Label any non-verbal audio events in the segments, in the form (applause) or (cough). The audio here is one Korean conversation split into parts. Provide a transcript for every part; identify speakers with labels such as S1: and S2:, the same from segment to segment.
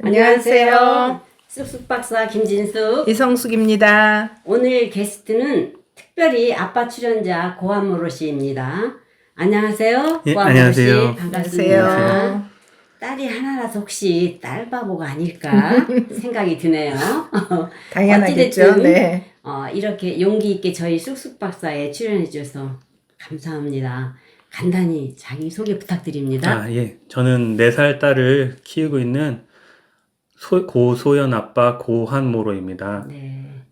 S1: 안녕하세요. 쑥쑥 박사 김진숙.
S2: 이성숙입니다.
S1: 오늘 게스트는 특별히 아빠 출연자 고한모로 씨입니다. 안녕하세요.
S3: 예,
S1: 고한모로
S3: 안녕하세요.
S1: 씨. 반갑습니다.
S2: 안녕하세요.
S1: 딸이 하나라서 혹시 딸 바보가 아닐까 (laughs) 생각이 드네요.
S2: 당연하겠죠. 네.
S1: 어, 이렇게 용기 있게 저희 쑥쑥 박사에 출연해 주셔서 감사합니다. 간단히 자기 소개 부탁드립니다.
S3: 아, 예. 저는 4살 딸을 키우고 있는 소, 고소연 아빠 고한모로입니다.
S1: 네.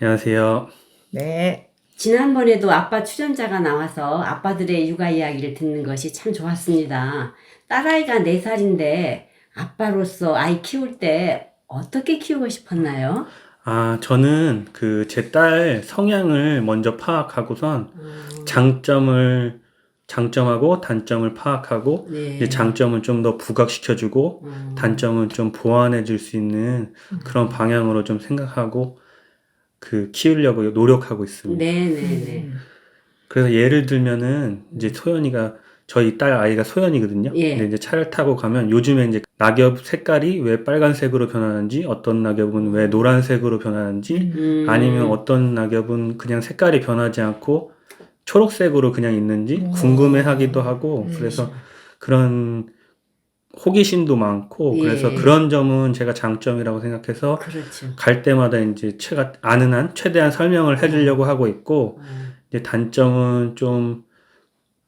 S3: 안녕하세요.
S2: 네.
S1: 지난번에도 아빠 출연자가 나와서 아빠들의 육아 이야기를 듣는 것이 참 좋았습니다. 딸아이가 4살인데 아빠로서 아이 키울 때 어떻게 키우고 싶었나요?
S3: 아, 저는 그 제 딸 성향을 먼저 파악하고선
S1: 음,
S3: 장점을 장점하고 단점을 파악하고
S1: 네.
S3: 이제 장점은 좀 더 부각시켜주고
S1: 음,
S3: 단점은 좀 보완해 줄 수 있는 그런 방향으로 좀 생각하고 그 키우려고 노력하고 있습니다.
S1: 네네네.
S2: 음.
S3: 그래서 예를 들면은 이제 소연이가 저희 딸 아이가 소연이거든요.
S1: 예.
S3: 근데 이제 차를 타고 가면 요즘에 이제 낙엽 색깔이 왜 빨간색으로 변하는지, 어떤 낙엽은 왜 노란색으로 변하는지,
S1: 음,
S3: 아니면 어떤 낙엽은 그냥 색깔이 변하지 않고 초록색으로 그냥 있는지
S2: 오.
S3: 궁금해하기도 하고
S2: 음.
S3: 그래서 그런 호기심도 많고
S1: 예.
S3: 그래서 그런 점은 제가 장점이라고 생각해서
S1: 그렇죠.
S3: 갈 때마다 이제 최가 아는 한 최대한 설명을 해주려고 하고 있고
S1: 음,
S3: 이제 단점은 좀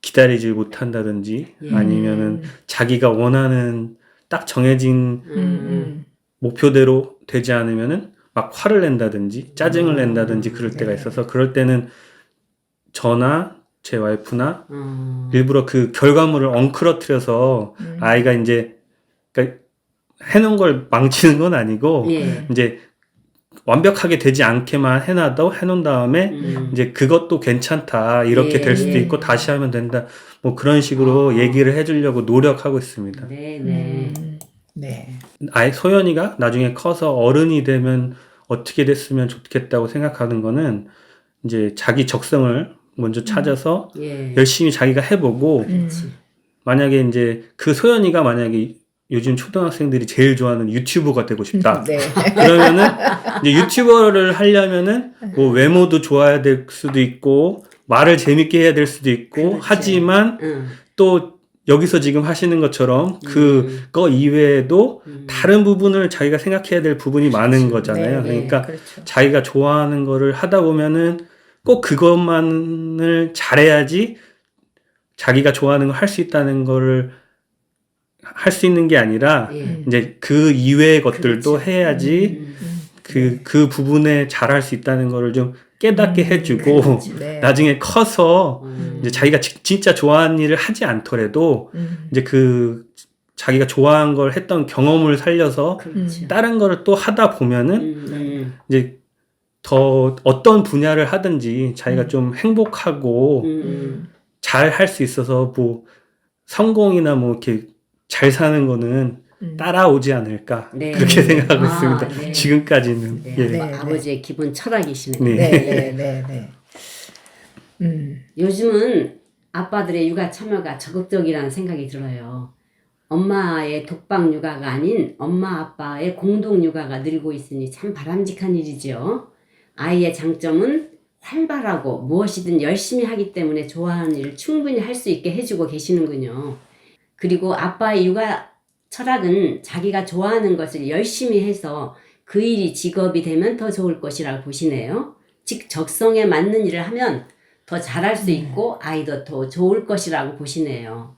S3: 기다리지 못한다든지
S1: 예.
S3: 아니면은 자기가 원하는 딱 정해진
S1: 음,
S2: 음. 음.
S3: 목표대로 되지 않으면은 막 화를 낸다든지 짜증을
S1: 음.
S3: 낸다든지 그럴 때가
S2: 네.
S3: 있어서 그럴 때는 저나 제 와이프나
S1: 음,
S3: 일부러 그 결과물을 엉클어뜨려서
S2: 음.
S3: 아이가 이제 그러니까 해놓은 걸 망치는 건 아니고
S1: 예.
S3: 이제 완벽하게 되지 않게만 해놔도 해놓은 다음에
S1: 음,
S3: 이제 그것도 괜찮다 이렇게
S1: 예,
S3: 될 수도
S1: 예.
S3: 있고 다시 하면 된다 뭐 그런 식으로
S1: 아.
S3: 얘기를 해주려고 노력하고 있습니다.
S1: 네네.
S2: 음. 네.
S3: 아이 소연이가 나중에 커서 어른이 되면 어떻게 됐으면 좋겠다고 생각하는 거는 이제 자기 적성을 먼저 찾아서
S1: 예.
S3: 열심히 자기가 해보고
S2: 음.
S1: 그렇지.
S3: 만약에 이제 그 소연이가 만약에 요즘 초등학생들이 제일 좋아하는 유튜버가 되고 싶다.
S2: 네.
S3: 그러면은 (laughs) 이제 유튜버를 하려면은 뭐 외모도 좋아야 될 수도 있고 말을 재밌게 해야 될 수도 있고
S1: 그렇지.
S3: 하지만
S1: 응.
S3: 또 여기서 지금 하시는 것처럼
S1: 음.
S3: 그거 이외에도
S1: 음.
S3: 다른 부분을 자기가 생각해야 될 부분이 많은 거잖아요.
S2: 네, 네.
S3: 그러니까
S2: 그렇죠.
S3: 자기가 좋아하는 거를 하다 보면은 꼭 그것만을 잘해야지 자기가 좋아하는 걸 할 수 있다는 거를 할 수 있는 게 아니라
S1: 예.
S3: 이제 그 이외의 것들도
S1: 그렇지.
S3: 해야지
S1: 음,
S2: 음.
S3: 그, 그 부분에 잘할 수 있다는 거를 좀 깨닫게 해주고
S1: 그렇지.
S2: 네.
S3: 나중에 커서
S1: 음.
S3: 이제 자기가 지- 진짜 좋아하는 일을 하지 않더라도
S2: 음.
S3: 이제 그 자기가 좋아한 걸 했던 경험을 살려서
S1: 그렇지.
S3: 다른 거를 또 하다 보면은
S1: 음, 음,
S3: 이제 더 어떤 분야를 하든지 자기가
S2: 음.
S3: 좀 행복하고
S1: 음, 음.
S3: 잘할 수 있어서 뭐 성공이나 뭐 이렇게 잘 사는 거는
S2: 음.
S3: 따라오지 않을까
S1: 네.
S3: 그렇게 생각하고
S1: 아,
S3: 있습니다.
S1: 네.
S3: 지금까지는
S1: 네,
S3: 예.
S2: 네.
S1: 아빠, 아버지의 기본 철학이시네요.
S3: 네.
S2: 네, 네, 네, 네. 음.
S1: 요즘은 아빠들의 육아 참여가 적극적이라는 생각이 들어요. 엄마의 독박 육아가 아닌 엄마 아빠의 공동 육아가 늘고 있으니 참 바람직한 일이지요. 아이의 장점은 활발하고 무엇이든 열심히 하기 때문에 좋아하는 일을 충분히 할 수 있게 해주고 계시는군요. 그리고 아빠의 육아 철학은 자기가 좋아하는 것을 열심히 해서 그 일이 직업이 되면 더 좋을 것이라고 보시네요. 즉 적성에 맞는 일을 하면 더 잘할 수 있고 아이도 더 좋을 것이라고 보시네요.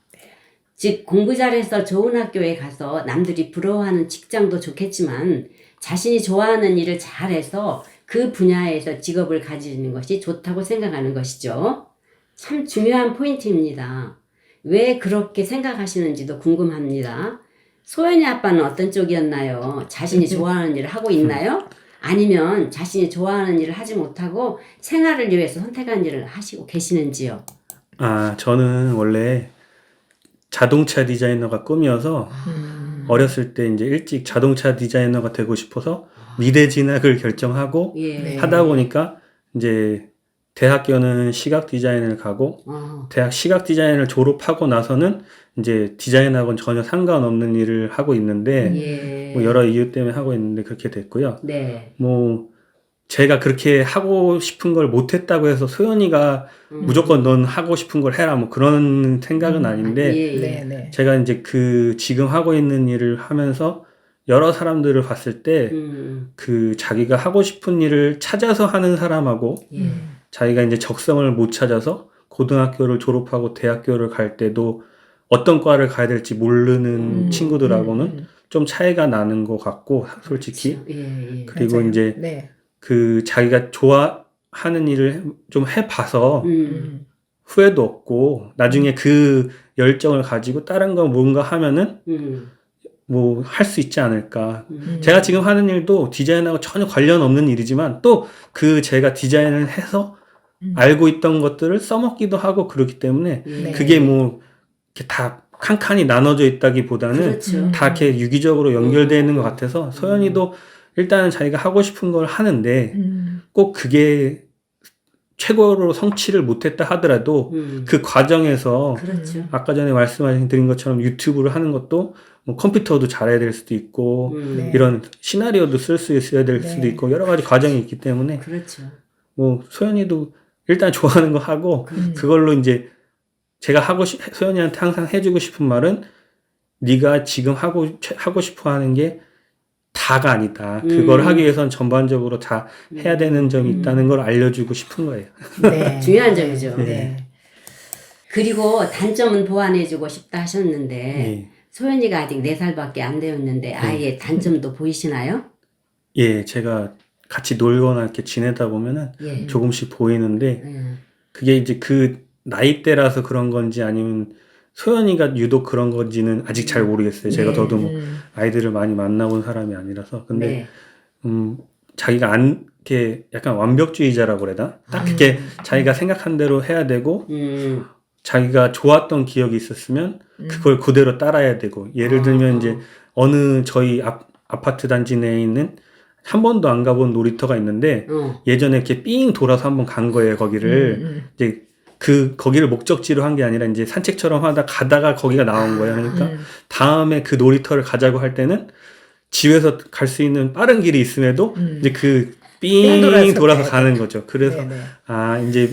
S1: 즉 공부 잘해서 좋은 학교에 가서 남들이 부러워하는 직장도 좋겠지만 자신이 좋아하는 일을 잘해서 그 분야에서 직업을 가지는 것이 좋다고 생각하는 것이죠. 참 중요한 포인트입니다. 왜 그렇게 생각하시는지도 궁금합니다. 소연이 아빠는 어떤 쪽이었나요? 자신이 (laughs) 좋아하는 일을 하고 있나요? 아니면 자신이 좋아하는 일을 하지 못하고 생활을 위해서 선택한 일을 하시고 계시는지요?
S3: 아 저는 원래 자동차 디자이너가 꿈이어서
S2: 음.
S3: 어렸을 때 이제 일찍 자동차 디자이너가 되고 싶어서 미대 진학을 결정하고
S1: 예.
S2: 네.
S3: 하다 보니까 이제 대학교는 시각 디자인을 가고
S1: 어.
S3: 대학 시각 디자인을 졸업하고 나서는 이제 디자인하고는 전혀 상관없는 일을 하고 있는데
S1: 예.
S3: 뭐 여러 이유 때문에 하고 있는데 그렇게 됐고요.
S1: 네.
S3: 뭐 제가 그렇게 하고 싶은 걸 못했다고 해서 소연이가
S1: 음.
S3: 무조건 넌 하고 싶은 걸 해라 뭐 그런 생각은
S2: 음,
S3: 아닌데
S1: 예, 예.
S2: 네, 네.
S3: 제가 이제 그 지금 하고 있는 일을 하면서 여러 사람들을 봤을 때그
S1: 음.
S3: 자기가 하고 싶은 일을 찾아서 하는 사람하고
S1: 예.
S2: 음.
S3: 자기가 이제 적성을 못 찾아서 고등학교를 졸업하고 대학교를 갈 때도 어떤 과를 가야 될지 모르는
S2: 음,
S3: 친구들하고는
S2: 음,
S3: 좀 차이가 나는 것 같고 솔직히
S1: 그렇죠. 예, 예.
S3: 그리고
S2: 맞아요.
S3: 이제
S2: 네.
S3: 그 자기가 좋아하는 일을 좀 해봐서
S1: 음.
S2: 음.
S3: 후회도 없고 나중에 그 열정을 가지고 다른 거 뭔가 하면은
S1: 음.
S3: 뭐 할 수 있지 않을까.
S1: 음.
S3: 제가 지금 하는 일도 디자인하고 전혀 관련 없는 일이지만 또 그 제가 디자인을 해서
S2: 음.
S3: 알고 있던 것들을 써먹기도 하고 그렇기 때문에
S1: 예.
S2: 네.
S3: 그게 뭐 이렇게 다 칸칸이 나눠져 있다기보다는
S1: 그렇죠.
S2: 음.
S3: 다 이렇게 유기적으로 연결되어 있는 것 같아서 소연이도 일단은 자기가 하고 싶은 걸 하는데
S2: 음.
S3: 꼭 그게 최고로 성취를 못했다 하더라도
S1: 음.
S3: 그 과정에서
S1: 그렇죠.
S3: 아까 전에 말씀하신 드린 것처럼 유튜브를 하는 것도 뭐 컴퓨터도 잘해야 될 수도 있고
S1: 음.
S2: 네.
S3: 이런 시나리오도 쓸 수 있어야 될
S2: 네.
S3: 수도 있고 여러 가지 과정이 있기 때문에
S1: 그렇죠.
S3: 뭐 소연이도 일단 (laughs) 좋아하는 거 하고
S2: 음.
S3: 그걸로 이제 제가 하고 싶 소연이한테 항상 해주고 싶은 말은 네가 지금 하고 최- 하고 싶어 하는 게 다가 아니다. 그걸
S1: 음.
S3: 하기 위해선 전반적으로 다 해야 되는 점이
S2: 음.
S3: 있다는 걸 알려주고 싶은 거예요.
S2: 네. (laughs)
S1: 중요한 점이죠.
S2: 네.
S1: 그리고 단점은 보완해주고 싶다 하셨는데
S3: 예.
S1: 소연이가 아직 4살밖에 안 되었는데 아이의 단점도 보이시나요?
S3: 예, 제가 같이 놀거나 이렇게 지내다 보면은
S1: 예.
S3: 조금씩 보이는데
S1: 예.
S3: 그게 이제 그 나이대라서 그런 건지 아니면 소연이가 유독 그런 건지는 아직 잘 모르겠어요. 제가
S1: 네.
S3: 저도 뭐
S2: 음.
S3: 아이들을 많이 만나본 사람이 아니라서. 근데
S1: 네.
S3: 음, 자기가 안, 이렇게 약간 완벽주의자라고 그래야 되나? 딱 그렇게 자기가 생각한 대로 해야 되고,
S1: 음.
S3: 자기가 좋았던 기억이 있었으면
S2: 음.
S3: 그걸 그대로 따라야 되고, 예를
S1: 아.
S3: 들면 이제 어느 저희 앞, 아파트 단지 내에 있는 한 번도 안 가본 놀이터가 있는데,
S1: 어.
S3: 예전에 이렇게 삥 돌아서 한 번 간 거예요, 거기를.
S2: 음, 음.
S3: 이제 그, 거기를 목적지로 한 게 아니라 이제 산책처럼 하다 가다가 거기가 나온 거예요. 그러니까
S2: 음.
S3: 다음에 그 놀이터를 가자고 할 때는 집에서 갈 수 있는 빠른 길이 있음에도
S2: 음.
S3: 이제 그삥삥
S2: 돌아서
S3: 돌아서 가는 거죠. 그래서
S2: 네네.
S3: 아 이제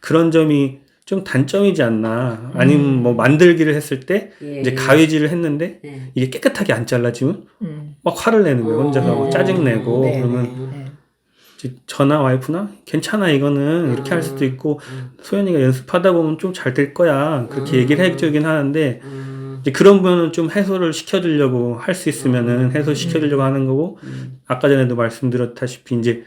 S3: 그런 점이 좀 단점이지 않나. 아니면
S2: 음.
S3: 뭐 만들기를 했을 때
S1: 예.
S3: 이제 가위질을 했는데
S1: 예.
S3: 이게 깨끗하게 안 잘라지면
S2: 음.
S3: 막 화를 내는 거예요. 혼자서
S1: 어.
S3: 짜증 내고
S2: 네,
S3: 그러면
S2: 네.
S3: 이제 저나 와이프나 괜찮아 이거는 이렇게 할 수도 있고 소연이가 연습하다 보면 좀 잘 될 거야 그렇게
S1: 음.
S3: 얘기를 해주긴 하는데
S1: 음.
S3: 이제 그런 부분은 좀 해소를 시켜주려고 할 수 있으면은 해소 시켜주려고 하는 거고
S1: 음.
S3: 아까 전에도 말씀드렸다시피 이제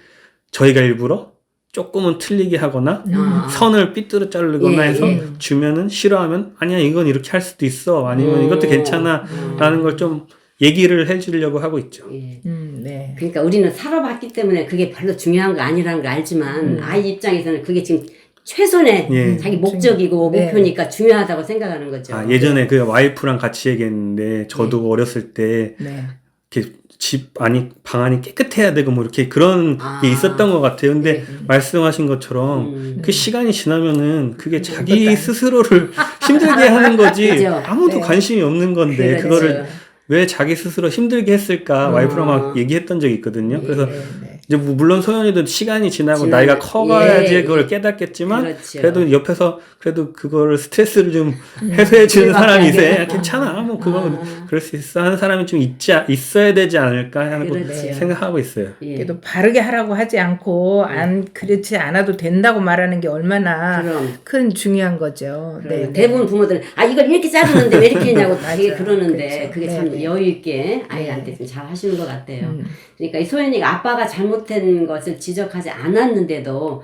S3: 저희가 일부러 조금은 틀리게 하거나
S1: 아.
S3: 선을 삐뚤어 자르거나
S1: 예,
S3: 해서
S1: 예.
S3: 주면은 싫어하면 아니야 이건 이렇게 할 수도 있어 아니면
S1: 음.
S3: 이것도 괜찮아 라는 걸 좀 얘기를 해주려고 하고 있죠.
S1: 예.
S2: 음, 네.
S1: 그러니까 우리는 살아봤기 때문에 그게 별로 중요한 거 아니라는 걸 알지만
S2: 음.
S1: 아이 입장에서는 그게 지금 최선의
S3: 예.
S1: 자기 목적이고
S2: 네.
S1: 목표니까 중요하다고 생각하는 거죠.
S3: 아, 예전에 그 와이프랑 같이 얘기했는데 저도 어렸을 때
S2: 네.
S3: 이렇게 집 안이 방 안이 깨끗해야 되고 뭐 이렇게 그런
S1: 아.
S3: 게 있었던 것 같아요. 근데
S1: 네.
S3: 말씀하신 것처럼
S1: 음.
S3: 그 시간이 지나면은 그게
S2: 그것도
S3: 자기 스스로를 (laughs) 힘들게 하는 거지 (laughs)
S1: 그죠.
S3: 아무도
S2: 네.
S3: 관심이 없는 건데. 그거를 왜 자기 스스로 힘들게 했을까
S1: 음.
S3: 와이프랑 막 얘기했던 적이 있거든요. 그래서
S2: 네, 네.
S3: 이제 뭐 물론 소연이도 시간이 지나고
S1: 지나면-
S3: 나이가 커가야지
S1: 예,
S3: 그걸
S1: 예.
S3: 깨닫겠지만
S1: 그렇죠.
S3: 그래도 옆에서 그래도 그거를 스트레스를 좀 해소해 주는
S1: 그거밖에
S3: 사람이
S1: 안
S3: 있어야
S1: 되니까.
S3: 괜찮아 뭐 그건
S1: 아.
S3: 그럴 수 있어 하는 사람이 좀 있지 있어야 되지 않을까 하는 거
S1: 그렇죠.
S3: 생각하고 있어요.
S1: 예.
S2: 그래도 바르게 하라고 하지 않고 안 그렇지 않아도 된다고 말하는 게 얼마나
S1: 그럼
S2: 큰 중요한 거죠.
S1: 그럼
S2: 네, 네.
S1: 대부분 부모들은 아 이걸 이렇게 자르는데 왜 이렇게 했냐고 (laughs) 되게
S2: 맞아.
S1: 그러는데
S2: 그렇죠.
S1: 그게
S2: 네,
S1: 참
S2: 네.
S1: 여유 있게 아이한테 좀 잘 하시는 것 같아요.
S2: 음.
S1: 그러니까 이 소연이가 아빠가 잘못된 것을 지적하지 않았는데도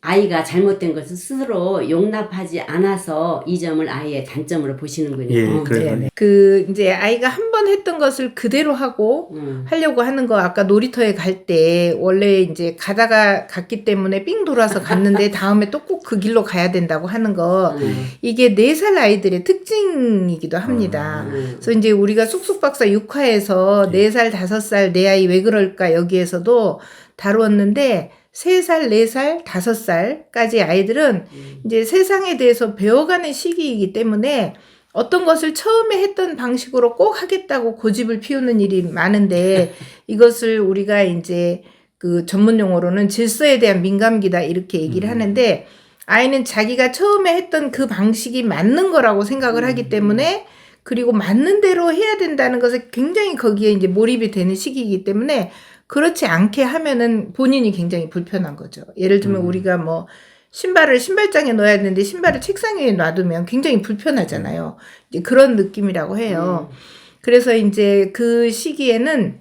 S1: 아이가 잘못된 것을 스스로 용납하지 않아서 이 점을 아이의 단점으로 보시는군요.
S3: 예,
S1: 어,
S3: 그래요.
S2: 네, 네. 그 이제 아이가 한 번 했던 것을 그대로 하고
S1: 음.
S2: 하려고 하는 거 아까 놀이터에 갈 때 원래 이제 가다가 갔기 때문에 삥 돌아서 갔는데 (laughs) 다음에 또 꼭 그 길로 가야 된다고 하는 거
S1: 음.
S2: 이게 네 살 아이들의 특징이기도 합니다.
S1: 음.
S2: 그래서 이제 우리가 쑥쑥박사 6화에서 네 살 다섯 살 내 아이 왜 그럴까 여기에서도 다루었는데 세 살, 네 살, 다섯 살까지 아이들은
S1: 음.
S2: 이제 세상에 대해서 배워가는 시기이기 때문에 어떤 것을 처음에 했던 방식으로 꼭 하겠다고 고집을 피우는 일이 많은데 (laughs) 이것을 우리가 이제 그 전문 용어로는 질서에 대한 민감기다 이렇게 얘기를
S3: 음.
S2: 하는데 아이는 자기가 처음에 했던 그 방식이 맞는 거라고 생각을 하기 때문에 그리고 맞는 대로 해야 된다는 것에 굉장히 거기에 이제 몰입이 되는 시기이기 때문에 그렇지 않게 하면은 본인이 굉장히 불편한 거죠. 예를 들면
S3: 음.
S2: 우리가 뭐 신발을 신발장에 넣어야 되는데 신발을 책상 위에 놔두면 굉장히 불편하잖아요. 그런 느낌이라고 해요. 그래서 이제 그 시기에는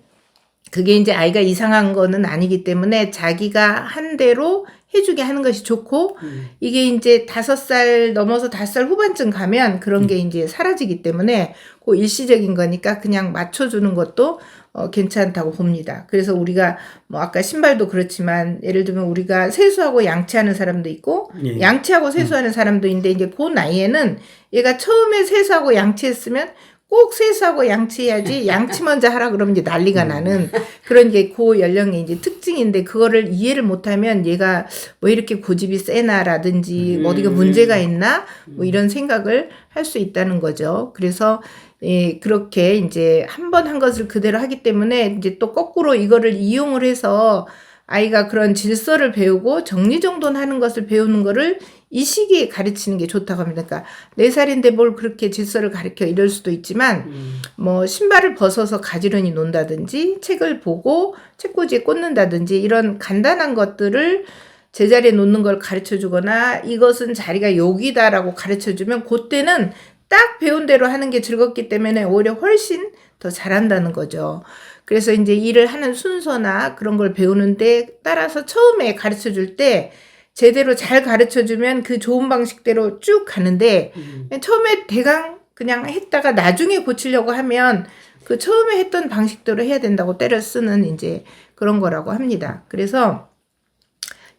S2: 그게 이제 아이가 이상한 거는 아니기 때문에 자기가 한 대로 해주게 하는 것이 좋고
S1: 음.
S2: 이게 이제 다섯 살 넘어서 다섯 살 후반쯤 가면 그런 게 이제 사라지기 때문에 그 일시적인 거니까 그냥 맞춰주는 것도 어, 괜찮다고 봅니다. 그래서 우리가 뭐 아까 신발도 그렇지만 예를 들면 우리가 세수하고 양치하는 사람도 있고
S3: 예.
S2: 양치하고 세수하는 사람도 있는데 이제 그 나이에는 얘가 처음에 세수하고 양치했으면 꼭 세수하고 양치해야지 양치 먼저 하라 그러면 이제 난리가 나는 그런 게그 연령의 이제 특징인데 그거를 이해를 못하면 얘가 뭐 이렇게 고집이 세나라든지 뭐 어디가
S1: 음.
S2: 문제가 있나 뭐 이런 생각을 할 수 있다는 거죠. 그래서 예, 그렇게 이제 한 번한 것을 그대로 하기 때문에 이제 또 거꾸로 이거를 이용을 해서 아이가 그런 질서를 배우고 정리정돈하는 것을 배우는 거를 이 시기에 가르치는 게 좋다고 합니다. 그러니까 네 살인데 뭘 그렇게 질서를 가르쳐 이럴 수도 있지만
S1: 음.
S2: 뭐 신발을 벗어서 가지런히 논다든지 책을 보고 책꽂이에 꽂는다든지 이런 간단한 것들을 제자리에 놓는 걸 가르쳐 주거나 이것은 자리가 여기다라고 가르쳐 주면 그때는 딱 배운 대로 하는 게 즐겁기 때문에 오히려 훨씬 더 잘한다는 거죠. 그래서 이제 일을 하는 순서나 그런 걸 배우는데 따라서 처음에 가르쳐 줄 때 제대로 잘 가르쳐 주면 그 좋은 방식대로 쭉 가는데
S1: 음.
S2: 처음에 대강 그냥 했다가 나중에 고치려고 하면 그 처음에 했던 방식대로 해야 된다고 때려 쓰는 이제 그런 거라고 합니다. 그래서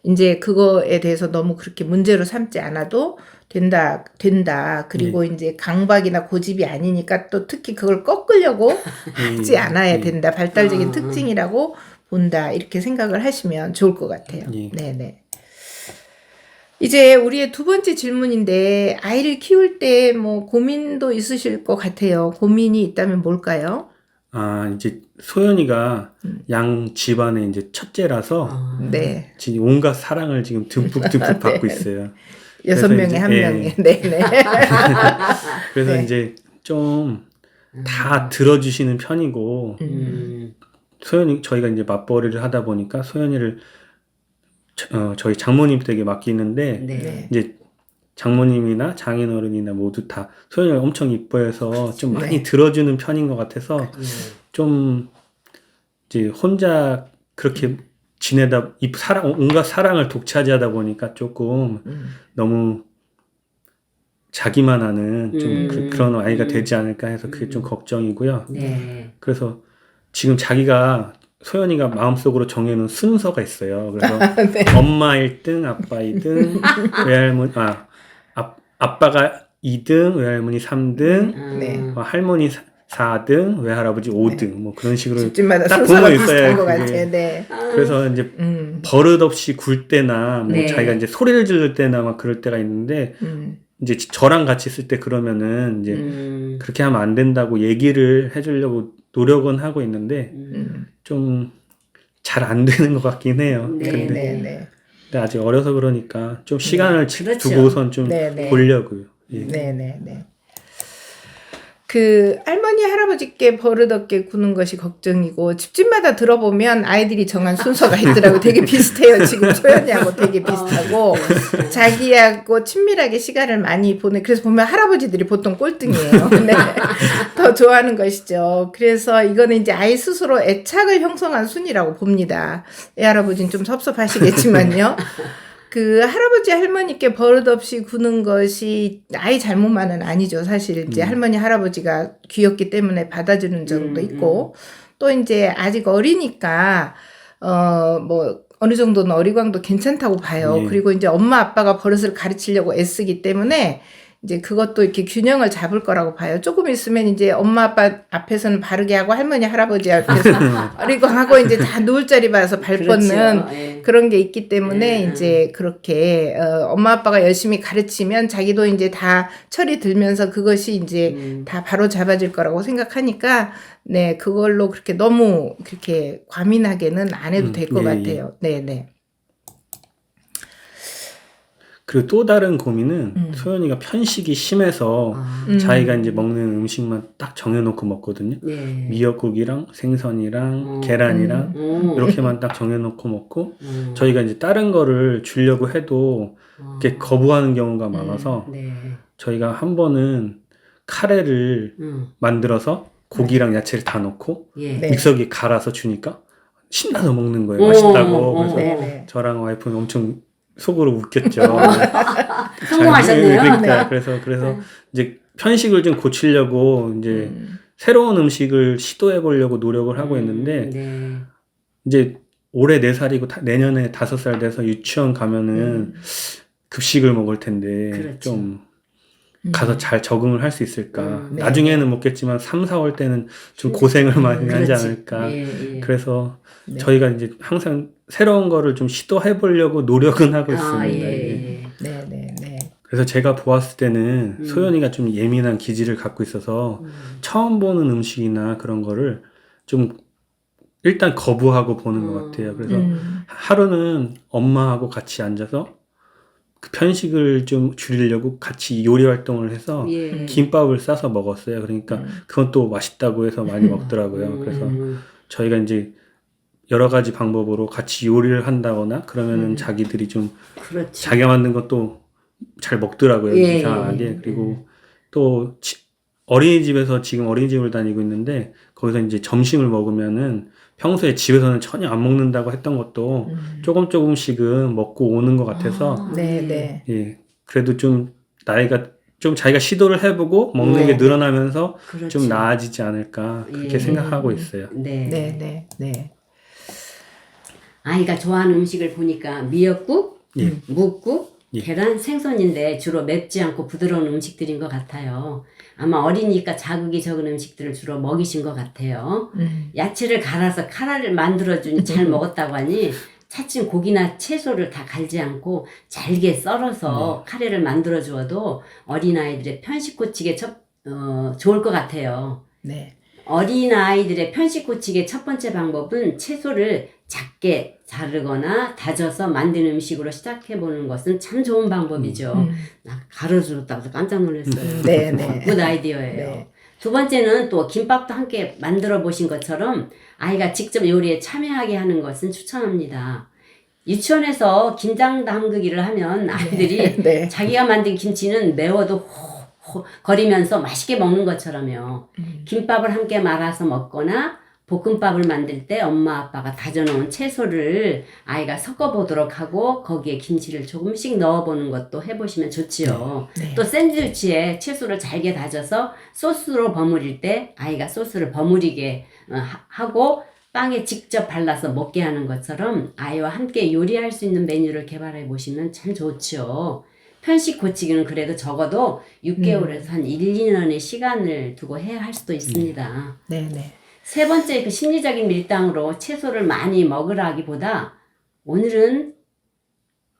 S2: 이제 그거에 대해서 너무 그렇게 문제로 삼지 않아도 된다, 된다. 그리고 이제 강박이나 고집이 아니니까 또 특히 그걸 꺾으려고 (laughs) 하지 않아야
S3: 예.
S2: 된다. 발달적인
S1: 아.
S2: 특징이라고 본다. 이렇게 생각을 하시면 좋을 것 같아요.
S3: 예.
S2: 네네. 이제 우리의 두 번째 질문인데 아이를 키울 때 뭐 고민도 있으실 것 같아요. 고민이 있다면 뭘까요?
S3: 아, 이제 소연이가
S2: 음.
S3: 양 집안의 이제 첫째라서
S1: 아.
S2: 네.
S3: 지금 온갖 사랑을 지금 듬뿍듬뿍 (laughs) 받고 있어요.
S2: 여섯 명에 한
S3: 예.
S2: 명에. 네네. (laughs) (laughs)
S3: 그래서
S2: 네.
S3: 이제 좀 다 들어주시는 편이고
S1: 음.
S3: 소연이 저희가 이제 맞벌이를 하다 보니까 소연이를 저, 어, 저희 장모님 댁에 맡기는데
S1: 네.
S2: 네.
S3: 이제 장모님이나 장인어른이나 모두 다 소연이를 엄청 이뻐해서 좀 많이
S2: 네.
S3: 들어주는 편인 것 같아서
S1: 음.
S3: 좀 이제 혼자 그렇게 지내다 이 사랑 온갖 사랑을 독차지하다 보니까 조금
S2: 음.
S3: 너무 자기만 하는 좀
S1: 음.
S3: 그, 런 아이가
S1: 음.
S3: 되지 않을까 해서 그게 좀
S1: 음.
S3: 걱정이고요.
S1: 네.
S3: 그래서 지금 자기가 소연이가 마음속으로 정해놓은 순서가 있어요. 그래서 (laughs)
S2: 네.
S3: 엄마 1등, 아빠 2등, 외할머니 아, 아 아빠가 2등, 외할머니 3등,
S1: 아.
S2: 네.
S3: 뭐 할머니 4등, 외할아버지 5등 뭐 그런 식으로
S2: 집집마다
S3: 딱
S2: 비슷한
S3: 있어요,
S2: 것. 같아요. 네.
S3: 그래서 이제
S2: 음.
S3: 버릇 없이 굴 때나 뭐
S1: 네.
S3: 자기가 이제 소리를 지를 때나 막 그럴 때가 있는데
S2: 음.
S3: 이제 저랑 같이 있을 때 그러면은 이제
S1: 음.
S3: 그렇게 하면 안 된다고 얘기를 해주려고 노력은 하고 있는데
S1: 음.
S2: 음.
S3: 좀잘 안 되는 것 같긴 해요.
S1: 네,
S3: 근데,
S2: 네, 네.
S3: 근데 아직 어려서 그러니까 좀 시간을 지-
S1: 그렇죠.
S3: 두고선 좀
S2: 네, 네.
S3: 보려고요. 예.
S2: 네, 네, 네. 그 할머니 할아버지께 버릇없게 구는 것이 걱정이고 집집마다 들어보면 아이들이 정한 순서가 있더라고. 되게 (laughs) 비슷해요. 지금 소연이하고 되게 비슷하고. 자기하고 친밀하게 시간을 많이 보내 그래서 보면 할아버지들이 보통 꼴등이에요. (laughs) 네. 더 좋아하는 것이죠. 그래서 이거는 이제 아이 스스로 애착을 형성한 순이라고 봅니다. 애 할아버지는 좀 섭섭하시겠지만요 (laughs) 그 할아버지 할머니께 버릇없이 구는 것이 아이 잘못만은 아니죠. 사실 이제
S3: 음.
S2: 할머니 할아버지가 귀엽기 때문에 받아주는 점도
S1: 음,
S2: 있고 또 이제 아직 어리니까 어뭐 어느 정도는 어리광도 괜찮다고 봐요.
S3: 예.
S2: 그리고 이제 엄마 아빠가 버릇을 가르치려고 애쓰기 때문에 이제 그것도 이렇게 균형을 잡을 거라고 봐요. 조금 있으면 이제 엄마 아빠 앞에서는 바르게 하고 할머니 할아버지 앞에서 (laughs) 그리고 하고 이제 다 누울 자리 봐서 발 뻗는.
S1: 예.
S2: 그런 게 있기 때문에
S1: 음.
S2: 이제 그렇게 어, 엄마 아빠가 열심히 가르치면 자기도 이제 다 철이 들면서 그것이 이제
S1: 음.
S2: 다 바로 잡아질 거라고 생각하니까 네 그걸로 그렇게 너무 그렇게 과민하게는 안 해도
S3: 음,
S2: 될것
S3: 예,
S2: 같아요. 네 네.
S3: 그리고 또 다른 고민은
S2: 음.
S3: 소연이가 편식이 심해서
S1: 아,
S2: 음.
S3: 자기가 이제 먹는 음식만 딱 정해놓고 먹거든요.
S1: 네.
S3: 미역국이랑 생선이랑
S1: 어.
S3: 계란이랑
S1: 음.
S3: 이렇게만 딱 정해놓고 먹고
S1: 음.
S3: 저희가 이제 다른 거를 주려고 해도
S1: 어.
S3: 이렇게 거부하는 경우가 많아서
S1: 네.
S3: 저희가 한 번은 카레를
S1: 음.
S3: 만들어서 고기랑 야채를 다 넣고
S1: 예.
S2: 네.
S3: 믹서기에 갈아서 주니까 신나서 먹는 거예요.
S1: 어,
S3: 맛있다고.
S1: 어,
S3: 그래서
S2: 네 네.
S3: 저랑 와이프는 엄청 속으로 웃겼죠. (laughs)
S1: 성공하셨네요.
S3: 자, 그러니까
S2: 네.
S3: 그래서 그래서
S1: 네.
S3: 이제 편식을 좀 고치려고 이제
S2: 음.
S3: 새로운 음식을 시도해 보려고 노력을 하고 있는데
S1: 네.
S3: 이제 올해 네 살이고 다- 내년에 다섯 살 돼서 유치원 가면은
S2: 음.
S3: 급식을 먹을 텐데
S1: 그렇죠.
S3: 좀
S2: 음.
S3: 가서 잘 적응을 할 수 있을까.
S1: 음,
S2: 네.
S3: 나중에는 먹겠지만 3, 4월 때는 좀
S1: 음,
S3: 고생을 많이 하지
S1: 그렇지.
S3: 않을까.
S1: 예, 예.
S3: 그래서
S2: 네.
S3: 저희가 이제 항상 새로운 거를 좀 시도해 보려고 노력은 하고
S1: 아,
S3: 있습니다.
S1: 예,
S3: 예.
S1: 예.
S2: 네, 네, 네.
S3: 그래서 제가 보았을 때는
S1: 음.
S3: 소연이가 좀 예민한 기질을 갖고 있어서
S1: 음.
S3: 처음 보는 음식이나 그런 거를 좀 일단 거부하고 보는 것
S1: 음.
S3: 같아요. 그래서
S2: 음.
S3: 하루는 엄마하고 같이 앉아서 그 편식을 좀 줄이려고 같이 요리 활동을 해서
S1: 예.
S3: 김밥을 싸서 먹었어요. 그러니까
S2: 음.
S3: 그건 또 맛있다고 해서 많이 먹더라고요. 그래서
S1: 음.
S3: 저희가 이제 여러 가지 방법으로 같이 요리를 한다거나 그러면은
S2: 음.
S3: 자기들이 좀
S1: 그렇지.
S3: 자기가 만든 것도 잘 먹더라고요.
S1: 예,
S3: 이상하게.
S1: 예, 예.
S3: 그리고 또 치- 어린이집에서 지금 어린이집을 다니고 있는데 거기서 이제 점심을 먹으면은 평소에 집에서는 전혀 안 먹는다고 했던 것도
S2: 음.
S3: 조금 조금씩은 먹고 오는 것 같아서
S1: 아,
S2: 네,
S1: 예.
S2: 네.
S3: 예 그래도 좀 나이가 좀 자기가 시도를 해보고 먹는
S1: 네.
S3: 게 늘어나면서
S1: 그렇지.
S3: 좀 나아지지 않을까 그렇게
S1: 예.
S3: 생각하고 있어요.
S1: 네.
S2: 네, 네, 네.
S1: 아이가 좋아하는 음식을 보니까 미역국,
S3: 예.
S1: 묵국,
S3: 예.
S1: 계란, 생선인데 주로 맵지 않고 부드러운 음식들인 것 같아요. 아마 어리니까 자극이 적은 음식들을 주로 먹이신 것 같아요.
S2: 음.
S1: 야채를 갈아서 카라를 만들어주니 잘 먹었다고 하니 차츰 고기나 채소를 다 갈지 않고 잘게 썰어서 카레를 만들어 주어도 어린아이들의 편식 고치기에 첫, 어, 좋을 것 같아요.
S2: 네.
S1: 어린아이들의 편식 고치기의 첫 번째 방법은 채소를 작게 자르거나 다져서 만든 음식으로 시작해 보는 것은 참 좋은 방법이죠.
S2: 음.
S1: 나 가르쳐 줬다고 해서 깜짝 놀랐어요.
S2: 네, 네. (laughs)
S1: 굿 아이디어예요.
S2: 네.
S1: 두 번째는 또 김밥도 함께 만들어 보신 것처럼 아이가 직접 요리에 참여하게 하는 것은 추천합니다. 유치원에서 김장 담그기를 하면 아이들이
S2: 네.
S1: 자기가 만든 김치는 매워도 호, 호, 거리면서 맛있게 먹는 것처럼요.
S2: 음.
S1: 김밥을 함께 말아서 먹거나 볶음밥을 만들 때 엄마 아빠가 다져놓은 채소를 아이가 섞어보도록 하고 거기에 김치를 조금씩 넣어보는 것도 해보시면 좋지요.
S2: 네.
S1: 또 샌드위치에 채소를 잘게 다져서 소스로 버무릴 때 아이가 소스를 버무리게 어, 하- 하고 빵에 직접 발라서 먹게 하는 것처럼 아이와 함께 요리할 수 있는 메뉴를 개발해 보시면 참 좋지요. 편식 고치기는 그래도 적어도 6개월에서 한 1, 2년의 시간을 두고 해야 할 수도 있습니다.
S2: 네, 네.
S1: 세 번째 그 심리적인 밀당으로 채소를 많이 먹으라기보다 오늘은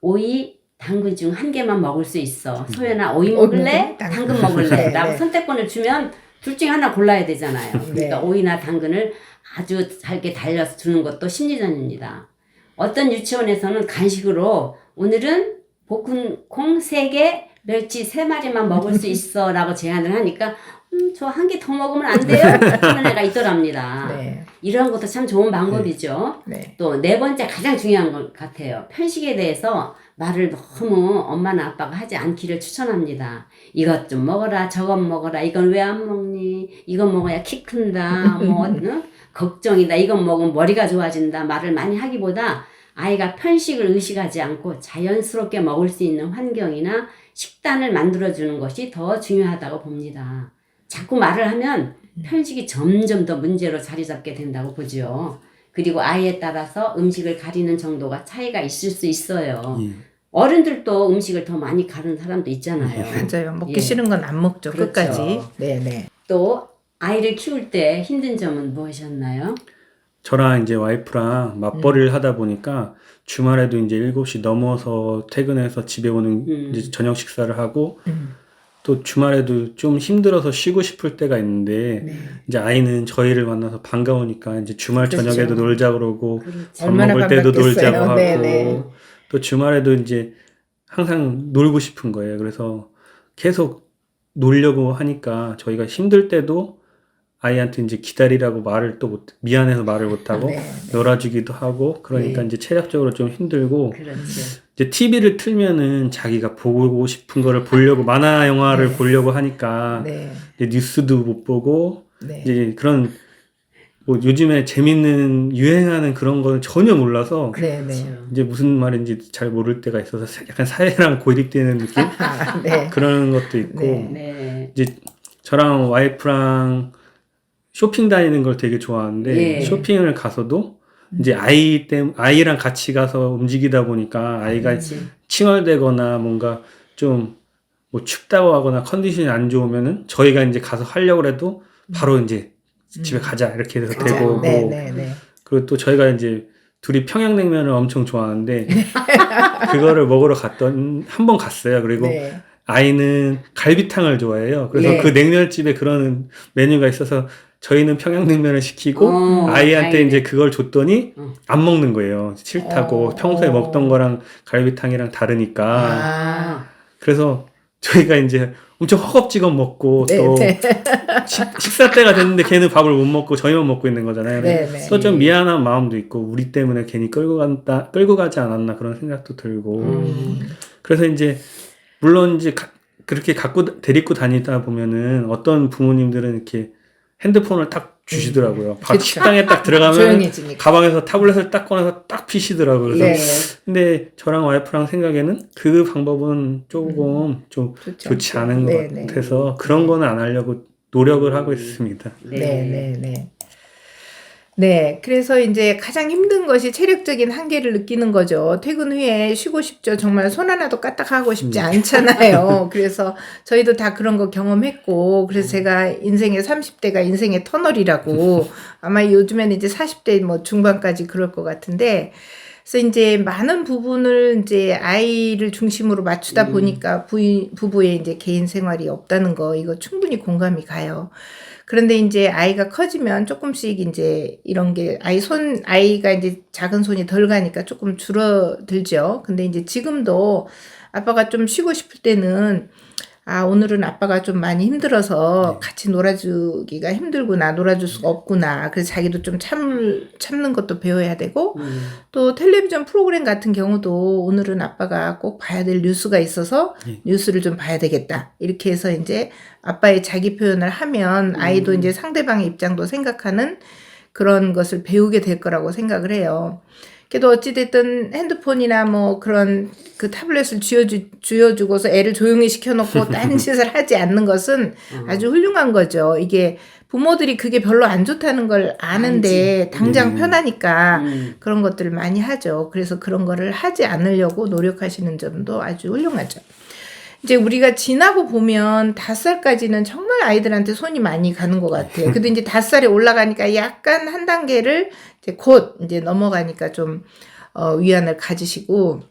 S1: 오이, 당근 중 한 개만 먹을 수 있어. 소연아 오이 먹을래?
S2: 당근.
S1: 당근 먹을래?
S2: 네,
S1: 라고
S2: 네.
S1: 선택권을 주면 둘 중에 하나 골라야 되잖아요.
S2: 네.
S1: 그러니까 오이나 당근을 아주 잘게 달려서 주는 것도 심리전입니다. 어떤 유치원에서는 간식으로 오늘은 볶은 콩 3개, 멸치 3마리만 먹을 수 있어 라고 제안을 하니까 음, 저 한 개 더 먹으면 안 돼요? 하는 애가 있더랍니다. (laughs)
S2: 네.
S1: 이런 것도 참 좋은 방법이죠.
S2: 네.
S1: 또 네 번째 가장 중요한 것 같아요. 편식에 대해서 말을 너무 엄마나 아빠가 하지 않기를 추천합니다. 이것 좀 먹어라, 저것 먹어라, 이건 왜 안 먹니? 이건 먹어야 키 큰다, 뭐, (laughs) 응? 걱정이다, 이건 먹으면 머리가 좋아진다, 말을 많이 하기보다 아이가 편식을 의식하지 않고 자연스럽게 먹을 수 있는 환경이나 식단을 만들어주는 것이 더 중요하다고 봅니다. 자꾸 말을 하면 편식이 점점 더 문제로 자리 잡게 된다고 보죠. 그리고 아이에 따라서 음식을 가리는 정도가 차이가 있을 수 있어요.
S3: 예.
S1: 어른들도 음식을 더 많이 가는 사람도 있잖아요.
S2: 맞아요. 먹기
S1: 예.
S2: 싫은 건 안 먹죠.
S1: 그렇죠.
S2: 끝까지. 네네.
S1: 또 아이를 키울 때 힘든 점은 무엇이었나요?
S3: 저랑 이제 와이프랑 맞벌이를 하다 보니까 주말에도 이제 7시 넘어서 퇴근해서 집에 오는
S1: 음.
S3: 이제 저녁 식사를 하고
S2: 음.
S3: 또 주말에도 좀 힘들어서 쉬고 싶을 때가 있는데
S2: 네.
S3: 이제 아이는 저희를 만나서 반가우니까 이제 주말
S2: 그렇죠.
S3: 저녁에도 놀자 그러고
S1: 그렇죠.
S3: 밥 먹을 때도. 놀자고 하고
S2: 네네.
S3: 또 주말에도 이제 항상 놀고 싶은 거예요. 그래서 계속 놀려고 하니까 저희가 힘들 때도 아이한테 이제 기다리라고 말을 또 못, 미안해서 말을 못하고
S2: 네.
S3: 놀아주기도 하고 그러니까
S1: 네.
S3: 이제 체력적으로 좀 힘들고
S1: 그렇지.
S3: 이제 TV를 틀면은 자기가 보고 싶은 거를 보려고 만화 영화를
S2: 네.
S3: 보려고 하니까
S2: 네.
S3: 이제 뉴스도 못 보고
S2: 네.
S3: 이제 그런 뭐 요즘에 재밌는 유행하는 그런 거는 전혀 몰라서
S2: 네. 네.
S1: 그렇죠.
S3: 이제 무슨 말인지 잘 모를 때가 있어서 약간 사회랑 고립되는 느낌
S2: 아, (laughs) 네.
S3: 그런 것도 있고
S2: 네.
S1: 네.
S3: 이제 저랑 와이프랑 쇼핑 다니는 걸 되게 좋아하는데
S1: 예.
S3: 쇼핑을 가서도 이제 아이 때 아이랑 같이 가서 움직이다 보니까 아이가
S1: 그렇지.
S3: 칭얼대거나 뭔가 좀 뭐 춥다고 하거나 컨디션이 안 좋으면은 저희가 이제 가서 하려고 해도 바로 이제 집에 가자 이렇게 해서
S1: 가자.
S3: 되고
S2: 네. 네. 네.
S3: 그리고 또 저희가 이제 둘이 평양냉면을 엄청 좋아하는데 (laughs) 그거를 먹으러 갔던 한 번 갔어요. 그리고
S2: 네.
S3: 아이는 갈비탕을 좋아해요. 그래서
S1: 네.
S3: 그 냉면집에 그런 메뉴가 있어서 저희는 평양냉면을 시키고
S1: 어,
S3: 아이한테
S1: 다행이네.
S3: 이제 그걸 줬더니
S1: 어.
S3: 안 먹는 거예요. 싫다고
S2: 어.
S3: 평소에
S2: 어.
S3: 먹던 거랑 갈비탕이랑 다르니까
S2: 아.
S3: 그래서 저희가 이제 엄청 허겁지겁 먹고
S2: 네.
S3: 또
S2: 네.
S3: 식, 식사 때가 됐는데 걔는 밥을 못 먹고 저희만 먹고 있는 거잖아요.
S2: 네. 네.
S3: 또 좀 미안한 마음도 있고 우리 때문에 괜히 끌고 간다 끌고 가지 않았나 그런 생각도 들고
S1: 음.
S3: 그래서 이제 물론 이제 가- 그렇게 갖고 데리고 다니다 보면은 어떤 부모님들은 이렇게 핸드폰을 딱 주시더라고요. 밥
S2: 그쵸.
S3: 식당에 딱 들어가면
S2: 조용해지니까.
S3: 가방에서 타블렛을 딱 꺼내서 딱 피시더라고요. 그래서
S2: 네.
S3: 근데 저랑 와이프랑 생각에는 그 방법은 조금 좀
S2: 좋지,
S3: 좋지. 않은 것
S2: 네, 네.
S3: 같아서 그런 거는 안 하려고 노력을 하고 있습니다.
S2: 네, 네, 네. 네, 그래서 이제 가장 힘든 것이 체력적인 한계를 느끼는 거죠. 퇴근 후에 쉬고 싶죠. 정말 손 하나도 까딱하고 싶지
S3: 음.
S2: 않잖아요. (laughs) 그래서 저희도 다 그런 거 경험했고, 그래서 제가 인생의 30대가 인생의 터널이라고 (laughs) 아마 요즘에는 이제 40대 뭐 중반까지 그럴 것 같은데, 그래서 이제 많은 부분을 이제 아이를 중심으로 맞추다
S1: 음.
S2: 보니까 부인, 부부의 이제 개인 생활이 없다는 거, 이거 충분히 공감이 가요. 그런데 이제 아이가 커지면 조금씩 이제 이런 게 아이 손 아이가 이제 작은 손이 덜 가니까 조금 줄어들죠. 근데 이제 지금도 아빠가 좀 쉬고 싶을 때는 아 오늘은 아빠가 좀 많이 힘들어서 같이 놀아주기가 힘들구나 놀아줄 수가 없구나 그래서 자기도 좀 참 참는 것도 배워야 되고
S1: 음.
S2: 또 텔레비전 프로그램 같은 경우도 오늘은 아빠가 꼭 봐야 될 뉴스가 있어서
S3: 예.
S2: 뉴스를 좀 봐야 되겠다. 이렇게 해서 이제 아빠의 자기 표현을 하면 아이도
S1: 음.
S2: 이제 상대방의 입장도 생각하는 그런 것을 배우게 될 거라고 생각을 해요. 그래도 어찌됐든 핸드폰이나 뭐 그런 그 타블렛을 쥐어주, 쥐어주고서 애를 조용히 시켜놓고 (laughs) 딴 짓을 하지 않는 것은
S1: 어.
S2: 아주 훌륭한 거죠. 이게 부모들이 그게 별로 안 좋다는 걸 아는데 당장
S3: 음.
S2: 편하니까
S1: 음.
S2: 그런 것들을 많이 하죠. 그래서 그런 거를 하지 않으려고 노력하시는 점도 아주 훌륭하죠. 이제 우리가 지나고 보면 다섯 살까지는 정말 아이들한테 손이 많이 가는 것 같아요. 근데 이제 다섯 살에 올라가니까 약간 한 단계를 이제 곧 이제 넘어가니까 좀 어, 위안을 가지시고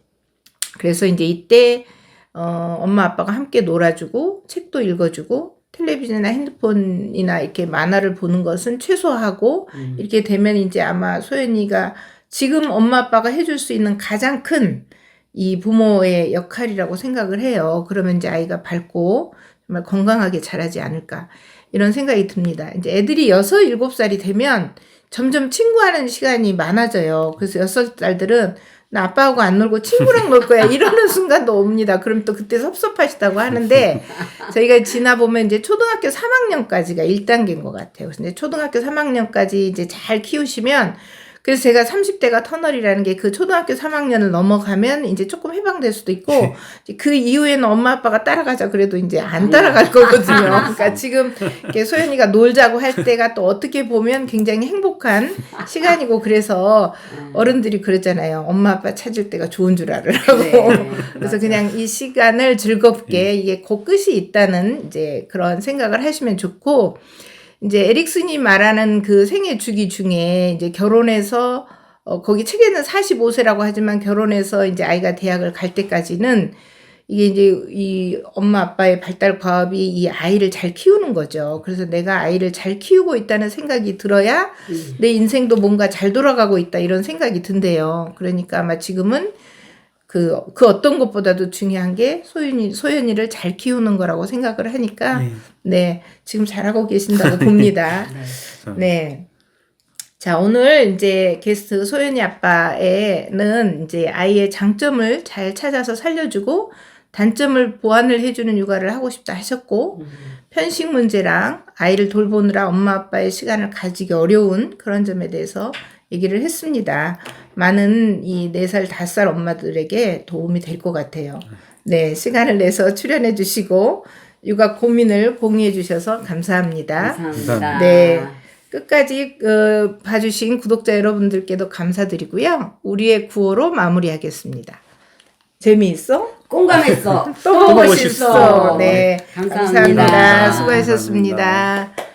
S2: 그래서 이제 이때 어, 엄마 아빠가 함께 놀아주고 책도 읽어주고 텔레비전이나 핸드폰이나 이렇게 만화를 보는 것은 최소화하고
S1: 음.
S2: 이렇게 되면 이제 아마 소연이가 지금 엄마 아빠가 해줄 수 있는 가장 큰 이 부모의 역할이라고 생각을 해요. 그러면 이제 아이가 밝고 정말 건강하게 자라지 않을까 이런 생각이 듭니다. 이제 애들이 여섯 일곱 살이 되면 점점 친구하는 시간이 많아져요. 그래서 여섯 살들은 나 아빠하고 안 놀고 친구랑 놀 거야 이러는 (laughs) 순간도 옵니다. 그럼 또 그때 섭섭하시다고 하는데 저희가 지나 보면 이제 초등학교 3학년까지가 1단계인 것 같아요. 이제 초등학교 3학년까지 이제 잘 키우시면 그래서 제가 30대가 터널이라는 게 그 초등학교 3학년을 넘어가면 이제 조금 해방될 수도 있고 이제 그 이후에는 엄마 아빠가 따라가자 그래도 이제 안 따라갈 (laughs) 거거든요. 그러니까 지금 이렇게 소연이가 놀자고 할 때가 또 어떻게 보면 굉장히 행복한 시간이고 그래서 어른들이 그러잖아요. 엄마 아빠 찾을 때가 좋은 줄 알으라고.
S1: 네,
S2: 그래서
S1: 맞아요.
S2: 그냥 이 시간을 즐겁게 이게 곧 끝이 있다는 이제 그런 생각을 하시면 좋고 이제 에릭슨이 말하는 그 생애 주기 중에 이제 결혼해서 어, 거기 책에는 45세라고 하지만 결혼해서 이제 아이가 대학을 갈 때까지는 이게 이제 이 엄마 아빠의 발달 과업이 이 아이를 잘 키우는 거죠. 그래서 내가 아이를 잘 키우고 있다는 생각이 들어야
S1: 음.
S2: 내 인생도 뭔가 잘 돌아가고 있다 이런 생각이 든대요. 그러니까 아마 지금은 그, 그 어떤 것보다도 중요한 게 소연이, 소연이를 잘 키우는 거라고 생각을 하니까,
S3: 네.
S2: 네, 지금 잘하고 계신다고 (laughs) 봅니다.
S1: 네.
S2: 네. 자, 오늘 이제 게스트 소연이 아빠에는 이제 아이의 장점을 잘 찾아서 살려주고, 단점을 보완을 해주는 육아를 하고 싶다 하셨고,
S1: 음.
S2: 편식 문제랑 아이를 돌보느라 엄마 아빠의 시간을 가지기 어려운 그런 점에 대해서 얘기를 했습니다. 많은 이 4살, 5살 엄마들에게 도움이 될 것 같아요. 네, 시간을 내서 출연해 주시고 육아 고민을 공유해 주셔서 감사합니다.
S1: 감사합니다.
S2: 네. 끝까지 어, 봐주신 구독자 여러분들께도 감사드리고요. 우리의 구호로 마무리하겠습니다. 재미있어?
S1: 공감했어. (laughs)
S2: 또 보고
S3: 싶어.
S2: 네,
S1: 감사합니다.
S2: 감사합니다. 수고하셨습니다.